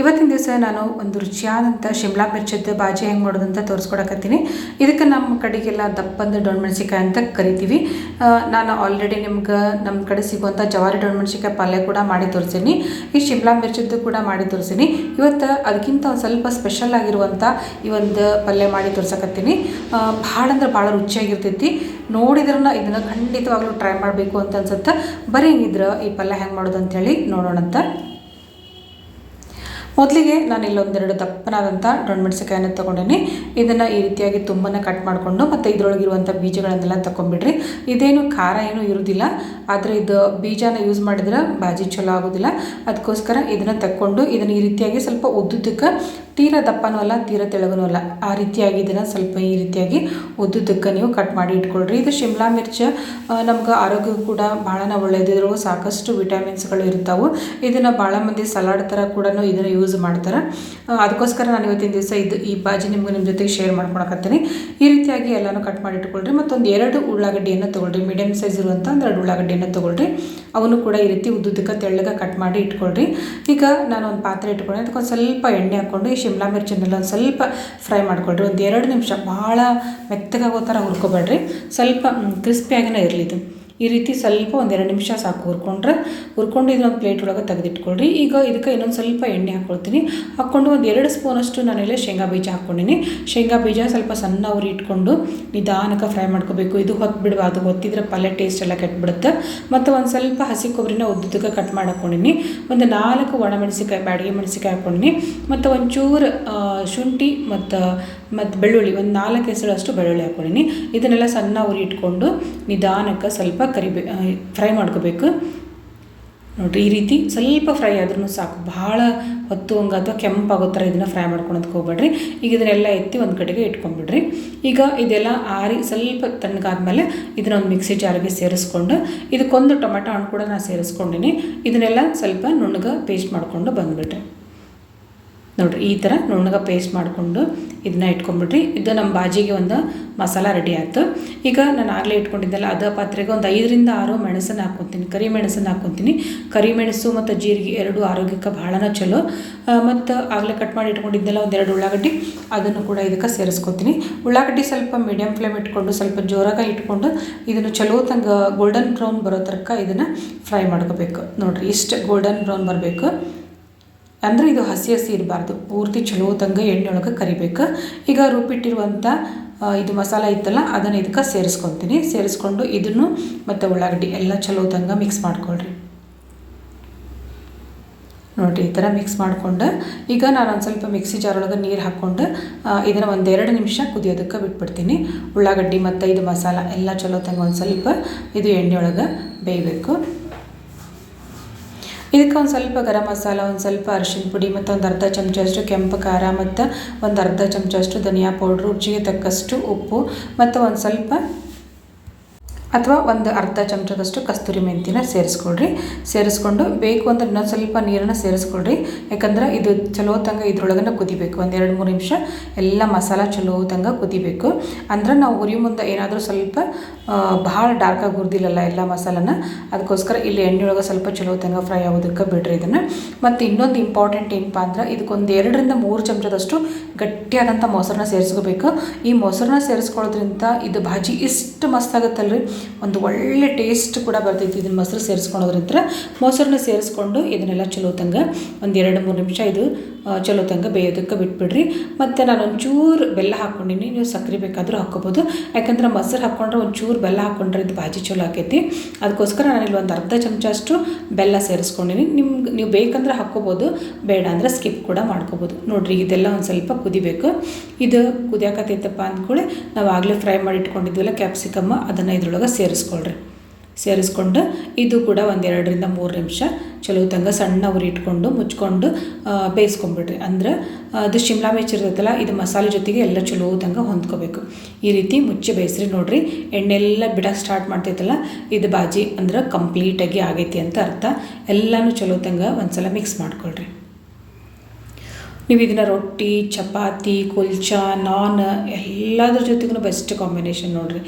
ಇವತ್ತಿನ ದಿವಸ ನಾನು ಒಂದು ರುಚಿಯಾದಂಥ ಶಿಮ್ಲಾ ಮಿರ್ಚದ ಬಾಜಿ ಹೆಂಗೆ ಮಾಡೋದು ಅಂತ ತೋರಿಸ್ಕೊಡಕತ್ತೀನಿ. ಇದಕ್ಕೆ ನಮ್ಮ ಕಡೆಗೆಲ್ಲ ದಪ್ಪಂದು ಡೊಣ್ ಮೆಣಸಿಕಾಯಿ ಅಂತ ಕರಿತೀವಿ. ನಾನು ಆಲ್ರೆಡಿ ನಿಮ್ಗೆ ನಮ್ಮ ಕಡೆ ಸಿಗುವಂಥ ಜವಾರಿ ಡೊಣ್ ಮೆಣಸಿಕಾಯಿ ಪಲ್ಯ ಕೂಡ ಮಾಡಿ ತೋರಿಸೀನಿ. ಈ ಶಿಮ್ಲಾ ಮಿರ್ಚದ್ದು ಕೂಡ ಮಾಡಿ ತೋರಿಸೀನಿ. ಇವತ್ತು ಅದಕ್ಕಿಂತ ಒಂದು ಸ್ವಲ್ಪ ಸ್ಪೆಷಲ್ ಆಗಿರುವಂಥ ಈ ಒಂದು ಪಲ್ಯ ಮಾಡಿ ತೋರ್ಸಕತ್ತೀನಿ. ಭಾಳ ಅಂದ್ರೆ ಭಾಳ ರುಚಿಯಾಗಿರ್ತೈತಿ. ನೋಡಿದ್ರನ್ನ ಇದನ್ನು ಖಂಡಿತವಾಗ್ಲೂ ಟ್ರೈ ಮಾಡಬೇಕು ಅಂತ ಅನ್ಸುತ್ತೆ. ಬರೀ ಹಿಂಗಿದ್ರೆ ಈ ಪಲ್ಯ ಹೆಂಗೆ ಮಾಡೋದು ಅಂತೇಳಿ ನೋಡೋಣಂತ. ಮೊದಲಿಗೆ ನಾನು ಇಲ್ಲೊಂದೆರಡು ದಪ್ಪನಾದಂಥ ಡೊಣ್ ಮೆಣಸಿಕಾಯನ್ನು ತೊಗೊಂಡಿನಿ. ಇದನ್ನು ಈ ರೀತಿಯಾಗಿ ತುಂಬಾ ಕಟ್ ಮಾಡಿಕೊಂಡು ಮತ್ತು ಇದರೊಳಗಿರುವಂಥ ಬೀಜಗಳನ್ನೆಲ್ಲ ತಗೊಂಡ್ಬಿಡ್ರಿ ಇದೇನು ಖಾರ ಏನೂ ಇರೋದಿಲ್ಲ. ಆದರೆ ಇದು ಬೀಜನ ಯೂಸ್ ಮಾಡಿದ್ರೆ ಬಾಜಿ ಚಲೋ ಆಗೋದಿಲ್ಲ. ಅದಕ್ಕೋಸ್ಕರ ಇದನ್ನು ತಕ್ಕೊಂಡು ಇದನ್ನು ಈ ರೀತಿಯಾಗಿ ಸ್ವಲ್ಪ ಉದ್ದುದ್ದಕ್ಕೆ ತೀರಾ ದಪ್ಪನೂ ಅಲ್ಲ, ತೀರ ತೆಳಗನೂ ಅಲ್ಲ. ಆ ರೀತಿಯಾಗಿ ಇದನ್ನು ಸ್ವಲ್ಪ ಈ ರೀತಿಯಾಗಿ ಉದ್ದುದ್ದಕ್ಕೆ ನೀವು ಕಟ್ ಮಾಡಿ ಇಟ್ಕೊಳ್ರಿ. ಇದು ಶಿಮ್ಲಾ ಮಿರ್ಚ್. ನಮ್ಗೆ ಆರೋಗ್ಯಕ್ಕೂ ಕೂಡ ಭಾಳನ ಒಳ್ಳೆಯದಿದ್ರು ಸಾಕಷ್ಟು ವಿಟಮಿನ್ಸ್ಗಳು ಇರ್ತಾವೆ. ಇದನ್ನು ಭಾಳ ಮಂದಿ ಸಲಾಡ್ ಥರ ಕೂಡ ಇದನ್ನು ಯೂಸ್ ಮಾಡ್ತಾರೆ. ಅದಕ್ಕೋಸ್ಕರ ನಾನು ಇವತ್ತಿನ ದಿವಸ ಇದು ಈ ಬಾಜಿ ನಿಮ್ಗೆ ನಿಮ್ಮ ಜೊತೆಗೆ ಶೇರ್ ಮಾಡ್ಕೊಳಕತ್ತೀನಿ. ಈ ರೀತಿಯಾಗಿ ಎಲ್ಲನೂ ಕಟ್ ಮಾಡಿ ಇಟ್ಕೊಳ್ರಿ. ಮತ್ತೊಂದು ಎರಡು ಉಳ್ಳಾಗಡ್ಡಿಯನ್ನು ತೊಗೊಳ್ರಿ. ಮೀಡಿಯಮ್ ಸೈಜ್ ಇರುವಂಥ ಎರಡು ಉಳ್ಳಾಗಡ್ಡಿಯನ್ನು ತೊಗೊಳ್ರಿ. ಅವನು ಕೂಡ ಈ ರೀತಿ ಉದ್ದುದ್ದಕ್ಕೆ ತೆಳ್ಳಗೆ ಕಟ್ ಮಾಡಿ ಇಟ್ಕೊಳ್ರಿ. ಈಗ ನಾನು ಒಂದು ಪಾತ್ರೆ ಇಟ್ಕೊಂಡೆ ಅದಕ್ಕೊಂದು ಸ್ವಲ್ಪ ಎಣ್ಣೆ ಹಾಕ್ಕೊಂಡು ಶಿಮ್ಲಾ ಮಿರ್ಚನ್ನೆಲ್ಲ ಒಂದು ಸ್ವಲ್ಪ ಫ್ರೈ ಮಾಡ್ಕೊಳ್ರಿ. ಒಂದು ಎರಡು ನಿಮಿಷ, ಭಾಳ ಮೆತ್ತಗಾಗೋ ಥರ ಹುರ್ಕೊಬೇಡ್ರಿ. ಸ್ವಲ್ಪ ಕ್ರಿಸ್ಪಿಯಾಗಿನೇ ಇರಲಿ ಇದು. ಈ ರೀತಿ ಸ್ವಲ್ಪ ಒಂದು ಎರಡು ನಿಮಿಷ ಸಾಕು ಹುರ್ಕೊಂಡ್ರೆ. ಹುರ್ಕೊಂಡು ಇದನ್ನೊಂದು ಪ್ಲೇಟ್ ಒಳಗೆ ತೆಗೆದಿಟ್ಕೊಳ್ರಿ. ಈಗ ಇದಕ್ಕೆ ಇನ್ನೊಂದು ಸ್ವಲ್ಪ ಎಣ್ಣೆ ಹಾಕ್ಕೊಳ್ತೀನಿ ಹಾಕ್ಕೊಂಡು ಒಂದು ಎರಡು ಸ್ಪೂನಷ್ಟು ನಾನೆಲ್ಲ ಶೇಂಗಾ ಬೀಜ ಹಾಕ್ಕೊಂಡಿನಿ ಶೇಂಗಾ ಬೀಜ ಸ್ವಲ್ಪ ಸಣ್ಣ ಉರಿ ಇಟ್ಕೊಂಡು ನಿಧಾನಕ್ಕೆ ಫ್ರೈ ಮಾಡ್ಕೋಬೇಕು. ಇದು ಹೊತ್ತು ಬಿಡಬಾರ್ದು ಹೊತ್ತಿದ್ರೆ ಪಲ್ಯ ಟೇಸ್ಟ್ ಎಲ್ಲ ಕೆಟ್ಬಿಡುತ್ತೆ. ಮತ್ತು ಒಂದು ಸ್ವಲ್ಪ ಹಸಿ ಕೊಬ್ಬರಿನ ಉದ್ದುದ್ದಕ್ಕೆ ಕಟ್ ಮಾಡಿಕೊಂಡಿನಿ. ಒಂದು ನಾಲ್ಕು ಒಣಮೆಣಸಿಕಾಯಿ ಬ್ಯಾಡಿಗೆ ಮೆಣಸಿಕಾಯಿ ಹಾಕ್ಕೊಂಡಿನಿ ಮತ್ತು ಒಂಚೂರು ಶುಂಠಿ ಮತ್ತು ಮತ್ತು ಬೆಳ್ಳುಳ್ಳಿ, ಒಂದು ನಾಲ್ಕು ಹೆಸರಷ್ಟು ಬೆಳ್ಳುಳ್ಳಿ ಹಾಕ್ಕೊಂಡಿನಿ ಇದನ್ನೆಲ್ಲ ಸಣ್ಣ ಉರಿ ಇಟ್ಕೊಂಡು ನಿಧಾನಕ್ಕೆ ಸ್ವಲ್ಪ ಕರಿಬೇ ಫ್ರೈ ಮಾಡ್ಕೋಬೇಕು. ನೋಡಿರಿ, ಈ ರೀತಿ ಸ್ವಲ್ಪ ಫ್ರೈ ಆದ್ರೂ ಸಾಕು. ಭಾಳ ಹೊತ್ತು ಹಂಗೆ ಅಥವಾ ಕೆಂಪಾಗೋ ಥರ ಇದನ್ನು ಫ್ರೈ ಮಾಡ್ಕೊಳೋದಕ್ಕೆ ಹೋಗ್ಬೇಡ್ರಿ. ಈಗ ಇದನ್ನೆಲ್ಲ ಎತ್ತಿ ಒಂದು ಕಡೆಗೆ ಇಟ್ಕೊಂಡ್ಬಿಡ್ರಿ. ಈಗ ಇದೆಲ್ಲ ಆರಿ ಸ್ವಲ್ಪ ತಣ್ಣಗಾದ್ಮೇಲೆ ಇದನ್ನ ಒಂದು ಮಿಕ್ಸಿ ಜಾರಿಗೆ ಸೇರಿಸ್ಕೊಂಡು ಇದಕ್ಕೊಂದು ಟೊಮೆಟೊ ಹಣ್ಣು ಕೂಡ ನಾನು ಸೇರಿಸ್ಕೊಂಡಿನಿ. ಇದನ್ನೆಲ್ಲ ಸ್ವಲ್ಪ ನುಣ್ಣಗೆ ಪೇಸ್ಟ್ ಮಾಡಿಕೊಂಡು ಬಂದುಬಿಟ್ರಿ ನೋಡಿರಿ, ಈ ಥರ ನುಣ್ಣಗೆ ಪೇಸ್ಟ್ ಮಾಡಿಕೊಂಡು ಇದನ್ನ ಇಟ್ಕೊಂಡ್ಬಿಟ್ರಿ ಇದು ನಮ್ಮ ಬಾಜಿಗೆ ಒಂದು ಮಸಾಲ ರೆಡಿ ಆಯಿತು. ಈಗ ನಾನು ಆಗಲೇ ಇಟ್ಕೊಂಡಿದ್ದೆಲ್ಲ ಅದ ಪಾತ್ರೆಗೆ ಒಂದು ಐದರಿಂದ ಆರು ಮೆಣಸನ್ನು ಹಾಕ್ಕೊತೀನಿ ಕರಿ ಮೆಣಸನ್ನು ಹಾಕ್ಕೊತೀನಿ ಕರಿ ಮೆಣಸು ಮತ್ತು ಜೀರಿಗೆ ಎರಡು ಆರೋಗ್ಯಕ್ಕೆ ಭಾಳನ ಚಲೋ. ಮತ್ತು ಆಗಲೇ ಕಟ್ ಮಾಡಿ ಇಟ್ಕೊಂಡಿದ್ದೆಲ್ಲ ಒಂದೆರಡು ಉಳ್ಳಾಗಡ್ಡಿ, ಅದನ್ನು ಕೂಡ ಇದಕ್ಕೆ ಸೇರಿಸ್ಕೊತೀನಿ. ಉಳ್ಳಾಗಡ್ಡಿ ಸ್ವಲ್ಪ ಮೀಡಿಯಮ್ ಫ್ಲೇಮ್ ಇಟ್ಕೊಂಡು, ಸ್ವಲ್ಪ ಜೋರಾಗಿ ಇಟ್ಕೊಂಡು ಇದನ್ನು ಚಲೋ ತಂಗ ಗೋಲ್ಡನ್ ಬ್ರೌನ್ ಬರೋ ತನಕ ಇದನ್ನು ಫ್ರೈ ಮಾಡ್ಕೋಬೇಕು. ನೋಡಿರಿ, ಇಷ್ಟು ಗೋಲ್ಡನ್ ಬ್ರೌನ್ ಬರಬೇಕು. ಅಂದರೆ ಇದು ಹಸಿ ಹಸಿ ಇರಬಾರ್ದು. ಪೂರ್ತಿ ಚಲೋ ತಂಗ ಎಣ್ಣೆ ಒಳಗೆ ಕರಿಬೇಕು. ಈಗ ರುಬ್ಬಿಟ್ಟಿರುವಂಥ ಇದು ಮಸಾಲ ಇತ್ತಲ್ಲ, ಅದನ್ನು ಇದಕ್ಕೆ ಸೇರಿಸ್ಕೊತೀನಿ. ಸೇರಿಸ್ಕೊಂಡು ಇದನ್ನು ಮತ್ತು ಉಳ್ಳಾಗಡ್ಡಿ ಎಲ್ಲ ಚಲೋ ತಂಗ ಮಿಕ್ಸ್ ಮಾಡ್ಕೊಳ್ರಿ. ನೋಡಿರಿ, ಈ ಥರ ಮಿಕ್ಸ್ ಮಾಡಿಕೊಂಡು ಈಗ ನಾನು ಒಂದು ಸ್ವಲ್ಪ ಮಿಕ್ಸಿ ಜಾರೊಳಗೆ ನೀರು ಹಾಕ್ಕೊಂಡು ಇದನ್ನು ಒಂದೆರಡು ನಿಮಿಷ ಕುದಿಯೋದಕ್ಕೆ ಬಿಟ್ಬಿಡ್ತೀನಿ. ಉಳ್ಳಾಗಡ್ಡಿ ಮತ್ತು ಇದು ಮಸಾಲ ಎಲ್ಲ ಚಲೋ ತಂಗ ಒಂದು ಸ್ವಲ್ಪ ಇದು ಎಣ್ಣೆ ಒಳಗೆ ಬೇಯಬೇಕು. ಇದಕ್ಕೆ ಒಂದು ಸ್ವಲ್ಪ ಗರಂ ಮಸಾಲ, ಒಂದು ಸ್ವಲ್ಪ ಅರಿಶಿನ ಪುಡಿ ಮತ್ತು ಒಂದು ಅರ್ಧ ಚಮಚಷ್ಟು ಕೆಂಪು ಖಾರ ಮತ್ತು ಒಂದು ಅರ್ಧ ಚಮಚಷ್ಟು ಧನಿಯಾ ಪೌಡ್ರು, ರುಚಿಗೆ ತಕ್ಕಷ್ಟು ಉಪ್ಪು ಮತ್ತು ಒಂದು ಸ್ವಲ್ಪ ಅಥವಾ ಒಂದು ಅರ್ಧ ಚಮಚದಷ್ಟು ಕಸ್ತೂರಿ ಮೆಂತಿನ ಸೇರಿಸ್ಕೊಳ್ರಿ. ಸೇರಿಸ್ಕೊಂಡು ಬೇಕು ಅಂದ್ರೆ ಇನ್ನೊಂದು ಸ್ವಲ್ಪ ನೀರನ್ನು ಸೇರಿಸ್ಕೊಳ್ರಿ. ಯಾಕಂದ್ರೆ ಇದು ಚಲೋ ತಂಗ ಇದ್ರೊಳಗನ ಕುದಿಬೇಕು. ಒಂದು ಎರಡು ಮೂರು ನಿಮಿಷ ಎಲ್ಲ ಮಸಾಲ ಚಲೋ ತಂಗ ಕುದಿಬೇಕು. ಅಂದ್ರೆ ನಾವು ಉರಿ ಮುಂದೆ ಏನಾದರೂ ಸ್ವಲ್ಪ ಭಾಳ ಡಾರ್ಕಾಗಿ ಹುರಿದಿಲ್ಲಲ್ಲ ಎಲ್ಲ ಮಸಾಲನ. ಅದಕ್ಕೋಸ್ಕರ ಇಲ್ಲಿ ಎಣ್ಣೆ ಒಳಗೆ ಸ್ವಲ್ಪ ಚಲೋ ತಂಗ ಫ್ರೈ ಆಗೋದಕ್ಕೆ ಬಿಡ್ರಿ ಇದನ್ನು. ಮತ್ತು ಇನ್ನೊಂದು ಇಂಪಾರ್ಟೆಂಟ್ ಏನಪ್ಪ ಅಂದ್ರೆ ಇದಕ್ಕೊಂದು ಎರಡರಿಂದ ಮೂರು ಚಮಚದಷ್ಟು ಗಟ್ಟಿಯಾದಂಥ ಮೊಸರನ್ನ ಸೇರಿಸ್ಕೋಬೇಕು. ಈ ಮೊಸರನ್ನ ಸೇರಿಸ್ಕೊಳ್ಳೋದ್ರಿಂದ ಇದು ಭಾಜಿ ಇಷ್ಟು ಮಸ್ತ್ ಆಗುತ್ತಲ್ರಿ. ಒಂದು ಒಳ್ಳೆ ಟೇಸ್ಟ್ ಕೂಡ ಬರ್ತೈತಿ ಇದನ್ನ ಮೊಸರು ಸೇರಿಸ್ಕೊಳೋದ್ರಿಂದ. ಮೊಸರನ್ನ ಸೇರಿಸ್ಕೊಂಡು ಇದನ್ನೆಲ್ಲ ಚಲೋ ತಂಗ ಒಂದು ಎರಡು ಮೂರು ನಿಮಿಷ ಇದು ಚಲೋ ತಂಗ ಬೇಯೋದಕ್ಕೆ ಬಿಟ್ಬಿಡ್ರಿ. ಮತ್ತು ನಾನು ಒಂಚೂರು ಬೆಲ್ಲ ಹಾಕ್ಕೊಂಡಿನಿ. ನೀವು ಸಕ್ಕರೆ ಬೇಕಾದರೂ ಹಾಕ್ಕೋಬೋದು. ಯಾಕಂದ್ರೆ ಮೊಸರು ಹಾಕ್ಕೊಂಡ್ರೆ ಒಂಚೂರು ಬೆಲ್ಲ ಹಾಕ್ಕೊಂಡ್ರೆ ಇದು ಬಾಜಿ ಚಲೋ ಆಕೈತಿ. ಅದಕ್ಕೋಸ್ಕರ ನಾನು ಇಲ್ಲಿ ಒಂದು ಅರ್ಧ ಚಮಚ ಅಷ್ಟು ಬೆಲ್ಲ ಸೇರಿಸ್ಕೊಂಡಿನಿ. ನಿಮ್ಗೆ ನೀವು ಬೇಕಂದ್ರೆ ಹಾಕ್ಕೋಬೋದು. ಬೇಡ ಅಂದರೆ ಸ್ಕಿಪ್ ಕೂಡ ಮಾಡ್ಕೋಬೋದು. ನೋಡಿರಿ, ಇದೆಲ್ಲ ಒಂದು ಸ್ವಲ್ಪ ಕುದಿಬೇಕು. ಇದು ಕುದಿಯಾಕತ್ತೈತಪ್ಪ ಅಂದ್ಕೊಳ್ಳಿ ನಾವು ಆಗಲೇ ಫ್ರೈ ಮಾಡಿ ಇಟ್ಕೊಂಡಿದ್ವಲ್ಲ ಕ್ಯಾಪ್ಸಿಕಮ್ಮ, ಅದನ್ನು ಇದ್ರೊಳಗೆ ಸೇರಿಸ್ಕೊಳ್ರಿ. ಸೇರಿಸ್ಕೊಂಡು ಇದು ಕೂಡ ಒಂದೆರಡರಿಂದ ಮೂರು ನಿಮಿಷ. ಚಲೋ ತಂಗ ಸಣ್ಣ ಉರಿ ಇಟ್ಕೊಂಡು ಮುಚ್ಕೊಂಡು ಬೇಯಿಸ್ಕೊಂಬಿಡ್ರಿ. ಅಂದ್ರೆ, ಅದು ಶಿಮ್ಲಾ ಮಿರ್ಚಿ ಇರ್ತೈತಲ್ಲ, ಇದು ಮಸಾಲೆ ಜೊತೆಗೆ ಎಲ್ಲ ಚಲೋ ತಂಗ ಹೊಂದ್ಕೋಬೇಕು. ಈ ರೀತಿ ಮುಚ್ಚಿ ಬೇಯಿಸ್ರಿ ನೋಡ್ರಿ. ಎಣ್ಣೆಲ್ಲ ಬಿಡಕ್ಕೆ ಸ್ಟಾರ್ಟ್ ಮಾಡ್ತೈತಲ್ಲ, ಇದು ಬಾಜಿ ಅಂದ್ರೆ ಕಂಪ್ಲೀಟಾಗಿ ಆಗೈತಿ ಅಂತ ಅರ್ಥ. ಎಲ್ಲನೂ ಚಲೋ ತಂಗ ಒಂದ್ಸಲ ಮಿಕ್ಸ್ ಮಾಡ್ಕೊಳ್ರಿ. ನೀವು ಇದನ್ನು ರೊಟ್ಟಿ, ಚಪಾತಿ, ಕುಲ್ಚಾ, ನಾನ್ ಎಲ್ಲದ್ರ ಜೊತೆಗೂ ಬೆಸ್ಟ್ ಕಾಂಬಿನೇಷನ್ ನೋಡಿರಿ.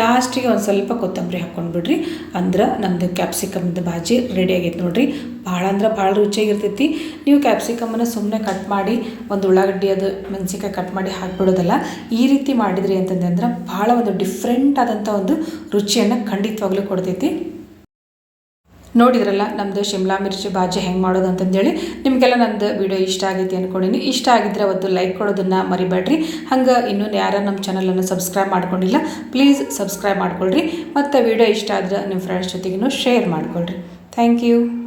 ಲಾಸ್ಟಿಗೆ ಒಂದು ಸ್ವಲ್ಪ ಕೊತ್ತಂಬರಿ ಹಾಕ್ಕೊಂಡು ಬಿಡ್ರಿ. ಅಂದ್ರೆ ನಮ್ಮದು ಕ್ಯಾಪ್ಸಿಕಮ್ದು ಬಾಜಿ ರೆಡಿ ಆಗೈತೆ ನೋಡಿರಿ. ಭಾಳ ಅಂದ್ರೆ ಭಾಳ ರುಚಿಯಾಗಿರ್ತೈತಿ. ನೀವು ಕ್ಯಾಪ್ಸಿಕಮ್ಮನ್ನು ಸುಮ್ಮನೆ ಕಟ್ ಮಾಡಿ, ಒಂದು ಉಳ್ಳಾಗಡ್ಡಿ ಅದು ಮೆಣಸಿನ್ಕಾಯಿ ಕಟ್ ಮಾಡಿ ಹಾಕ್ಬಿಡೋದಲ್ಲ, ಈ ರೀತಿ ಮಾಡಿದ್ರಿ ಅಂತಂದ್ರೆ ಭಾಳ ಒಂದು ಡಿಫ್ರೆಂಟ್ ಆದಂಥ ಒಂದು ರುಚಿಯನ್ನು ಖಂಡಿತವಾಗ್ಲೂ ಕೊಡ್ತೈತಿ. ನೋಡಿದ್ರಲ್ಲ ನಮ್ಮದು ಶಿಮ್ಲಾ ಮಿರ್ಚಿ ಬಾಜಿ ಹೆಂಗೆ ಮಾಡೋದು ಅಂತಂದೇಳಿ, ನಿಮಗೆಲ್ಲ ನಂದು ವಿಡಿಯೋ ಇಷ್ಟ ಆಗೈತಿ ಅಂದ್ಕೊಂಡಿನಿ ಇಷ್ಟ ಆಗಿದ್ರೆ ಅವತ್ತು ಲೈಕ್ ಕೊಡೋದನ್ನು ಮರಿಬೇಡ್ರಿ. ಹಂಗೆ ಇನ್ನೂ ಯಾರು ನಮ್ಮ ಚಾನಲನ್ನು ಸಬ್ಸ್ಕ್ರೈಬ್ ಮಾಡ್ಕೊಂಡಿಲ್ಲ ಪ್ಲೀಸ್ ಸಬ್ಸ್ಕ್ರೈಬ್ ಮಾಡ್ಕೊಳ್ರಿ. ಮತ್ತು ವಿಡಿಯೋ ಇಷ್ಟ ಆದ್ರೆ ನಿಮ್ಮ ಫ್ರೆಂಡ್ಸ್ ಜೊತೆಗೂ ಶೇರ್ ಮಾಡ್ಕೊಳ್ರಿ. Thank you